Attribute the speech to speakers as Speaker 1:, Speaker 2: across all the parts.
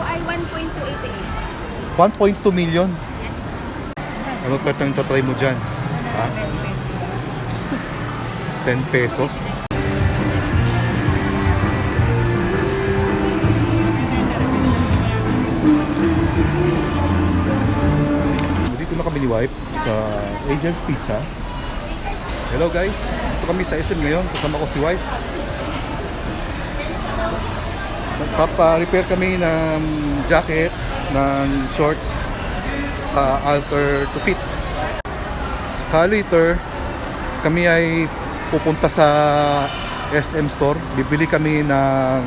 Speaker 1: po ay 1.288.
Speaker 2: 1.2 million.
Speaker 1: Yes.
Speaker 2: Ano pa itong tatry mo dyan? Ha? 10 pesos. Dito na kami ni wife sa Agent's Pizza. Hello guys, ito kami sa SM ngayon. Kasama ko si wife. Papa-repair kami ng jacket, ng shorts sa Alter to Fit. Saka later, kami ay pupunta sa SM store. Bibili kami ng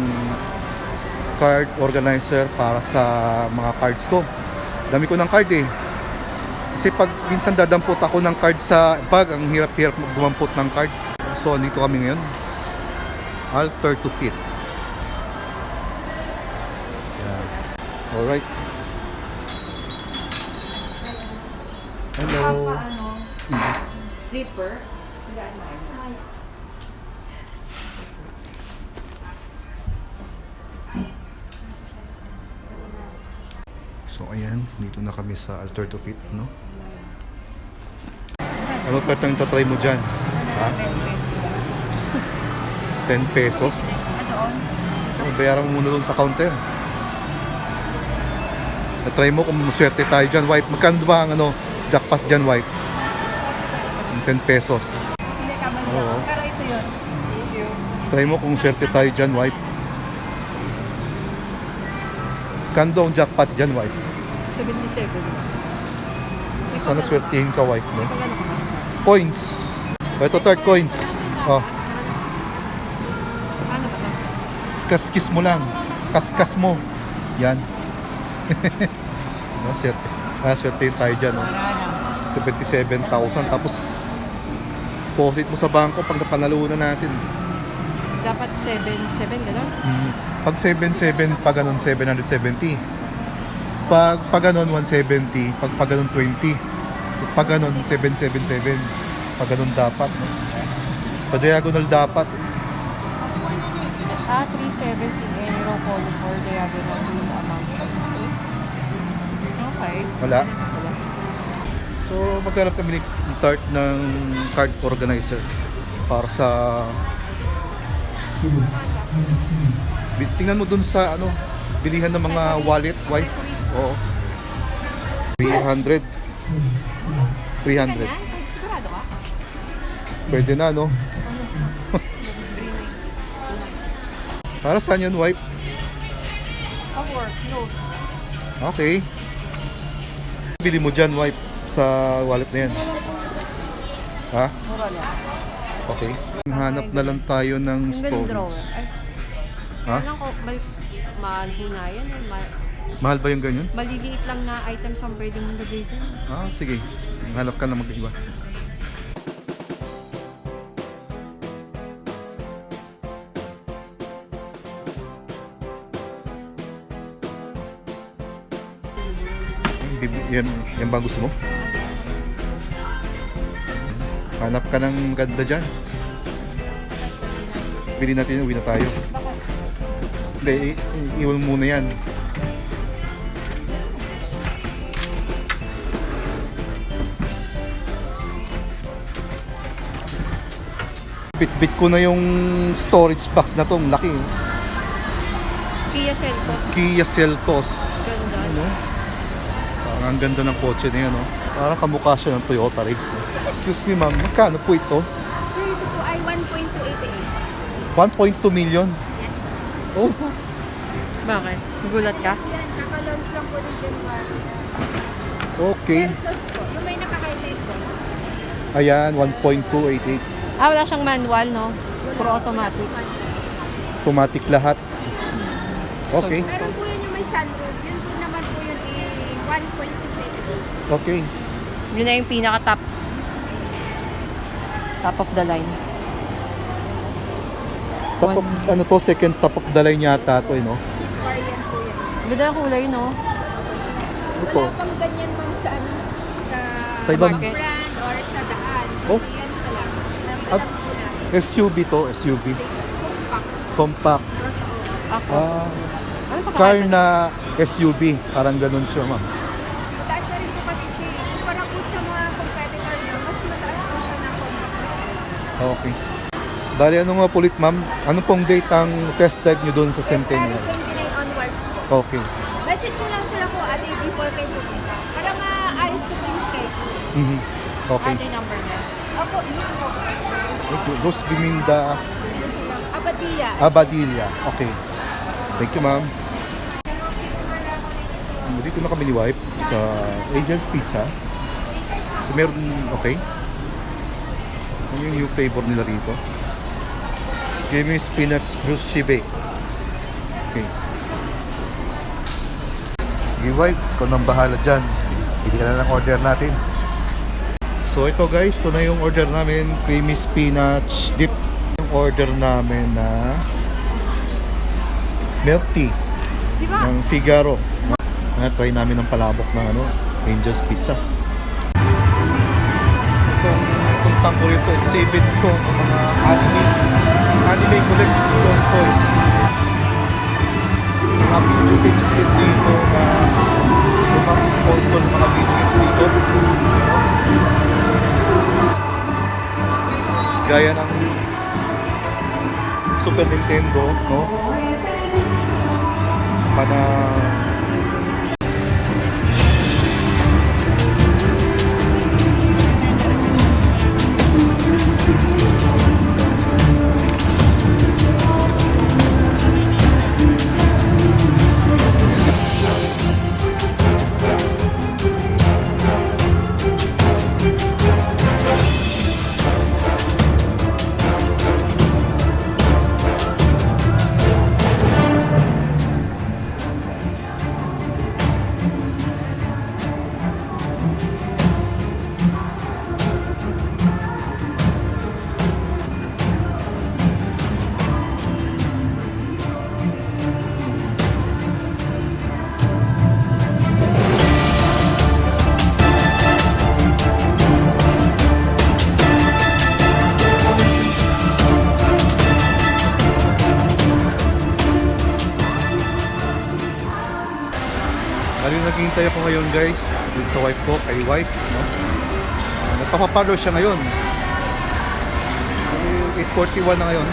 Speaker 2: card organizer para sa mga cards ko. Dami ko ng card eh. Kasi pag minsan dadampot ako ng card sa bag, ang hirap-hirap gumampot ng card. So, dito kami ngayon. Alter to Fit. Alright. Hello.
Speaker 1: ano, zipper. Ay.
Speaker 2: So ayan, dito na kami sa Alter to Fit, no? Ano pa itong tatry mo dyan? Ha? 10 pesos?
Speaker 1: Doon.
Speaker 2: Oh, bayaran mo muna doon sa counter. Na-try mo kung maswerte tayo dyan, wife. Magkano ba ang ano, jackpot dyan, wife? Yung 10 pesos.
Speaker 1: Hindi ka man
Speaker 2: Oo.
Speaker 1: Pero ito yun. Thank you.
Speaker 2: Try mo kung swerte tayo dyan, wife. Kando ang jackpot dyan, wife.
Speaker 1: 77.
Speaker 2: Sana swertihin ka, wife, no?
Speaker 1: Ano ka ba?
Speaker 2: Coins. Ito, third coins. Oh,
Speaker 1: Paano ba ito?
Speaker 2: kaskis mo lang. Kaskas mo. Yan. No, swerte. Ah, swertihin tayo dyan,
Speaker 1: na.
Speaker 2: 77,000. Tapos, deposit mo sa bangko pag napanalunan natin.
Speaker 1: Dapat 7, 7 gano'n?
Speaker 2: Mm. Pag 77, pag ganun 770. Pag pag ganun 170, pag pag ganun 20. Pag ganun 777. Pag ganun dapat. No? Pa diagonal dapat.
Speaker 1: Ah, 370 euro call for diagonal.
Speaker 2: Wala. So maghanap kami ni Tart ng card organizer para sa Tingnan mo dun sa ano, bilihan ng mga wallet, wife. Oo. 300. 300.
Speaker 1: Sigurado ka?
Speaker 2: Pwede na, no? Para saan yun, wife?
Speaker 1: No.
Speaker 2: Okay. Bili mo dyan, wife, sa wallet na yan. Ha?
Speaker 1: Mura lang.
Speaker 2: Okay. Hanap na lang tayo ng
Speaker 1: Yung ganun drawer.
Speaker 2: stones.
Speaker 1: Ay,
Speaker 2: Ha?
Speaker 1: alam ko, mal, mahal po na yan eh.
Speaker 2: Mahal ba yung ganyan?
Speaker 1: maliliit lang na items ang pwedeng lagay dyan.
Speaker 2: Ah, sige. Hanap ka na mag-iba. Yan, yan ba gusto mo? Hanap ka ng maganda dyan. Bili natin, uwi na tayo. Hindi, iwan muna yan. Bit-bit ko na yung storage box na to. Ang laki.
Speaker 1: Kia Seltos.
Speaker 2: Kia Seltos.
Speaker 1: Ganda.
Speaker 2: Ano? Parang ang ganda ng kotse na yan, oh. Parang kamukha siya ng Toyota Race. Excuse me, ma'am. Magkano po ito?
Speaker 1: Sir, ito po ay 1.288.
Speaker 2: 1.2 million.
Speaker 1: Yes.
Speaker 2: Oh,
Speaker 1: Bakit? Gulat ka?
Speaker 3: Yan, naka-launch lang po ng January.
Speaker 2: okay.
Speaker 3: Seltos po, yung may naka-highlight po.
Speaker 2: Ayan, 1.288.
Speaker 1: Ah, wala siyang manual, no? Puro automatic.
Speaker 2: Automatic lahat. Okay.
Speaker 3: Meron po yun yung may sunroof. Yun po naman po yun eh, 1.688.
Speaker 2: Okay.
Speaker 1: Yun na yung pinaka-top. Top of the line.
Speaker 2: Top of, ano to, second top of the line yata to, eh, no?
Speaker 3: Variant po yan.
Speaker 1: Ganda ng kulay, no?
Speaker 2: Ito.
Speaker 3: Wala pang ganyan ma'am sa ano, sa,
Speaker 2: Sa ibang-
Speaker 1: market.
Speaker 3: brand or sa daan.
Speaker 2: Oh.
Speaker 3: Yan pa lang.
Speaker 2: At-. SUV to, SUV.
Speaker 3: Compact,
Speaker 2: Compact.
Speaker 3: crossover.
Speaker 2: Ah,
Speaker 1: Ano
Speaker 2: car na SUV. Parang ganun siya, ma'am.
Speaker 3: Mataas na rin po kasi siya. eh. Kumpara po sa mga competitor niya, mas mataas po siya competitor.
Speaker 2: Okay. Bali, ano nga pulit, ma'am? Ano pong date ang test drive nyo doon sa
Speaker 3: Pero
Speaker 2: Centennial?
Speaker 3: 29 onwards po.
Speaker 2: Okay.
Speaker 3: Message nyo lang sila po at before kayo pupunta. Para maayos ko po yung schedule.
Speaker 2: Mhm. Okay.
Speaker 1: Ano yung number niya?
Speaker 3: Ako, mismo.
Speaker 2: Luz Biminda
Speaker 3: Mismo lang. Abadilla.
Speaker 2: Abadilla. Okay. Thank you, ma'am. Dito na kami ni wife sa Angel's Pizza. So, meron, okay. Ano yung new flavor nila rito? Give me spinach bruce shibe. Okay. Sige, wife. Ikaw nang bahala dyan. Hindi ka na ng order natin. So, ito guys. Ito na yung order namin. Creamy spinach dip. Yung order namin na milk tea
Speaker 3: Di ba?
Speaker 2: ng Figaro. Na try namin ng palabok ng ano, Angel's Pizza. Itong puntang ko rito, exhibit to mga anime anime collection toys. Mga video games din dito na lumang console mga video games dito. Gaya ng Super Nintendo, no? Saka na Naghihintay ako ngayon guys dun sa wife ko, kay wife no? uh, Nagpapapalo siya ngayon. Bali, 8.41 na ngayon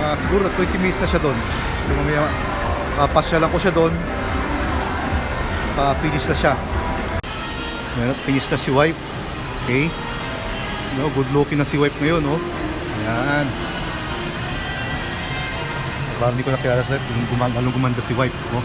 Speaker 2: Mga siguro na 20 minutes na siya doon Yung mamaya papasya lang ko siya doon Pa-finish na siya. Ngayon, finish na si wife. Okay? No, Good looking na si wife ngayon no? Ayan. Parang hindi ko nakilala sa anong gumanda si wife no?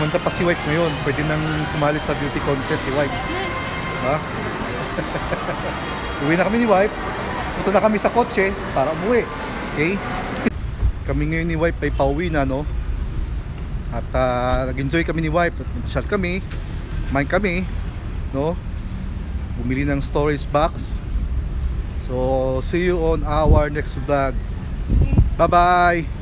Speaker 2: Mas Kumanta pa si wife ngayon. Pwede nang sumali sa beauty contest si wife. Ha? Uwi na kami ni wife. Punta na kami sa kotse para umuwi. Okay? Kami ngayon ni wife ay pauwi na, no? At ah, nag-enjoy kami ni wife. At nag kami. Kumain kami. No? Bumili ng storage box. So, see you on our next vlog. Bye-bye!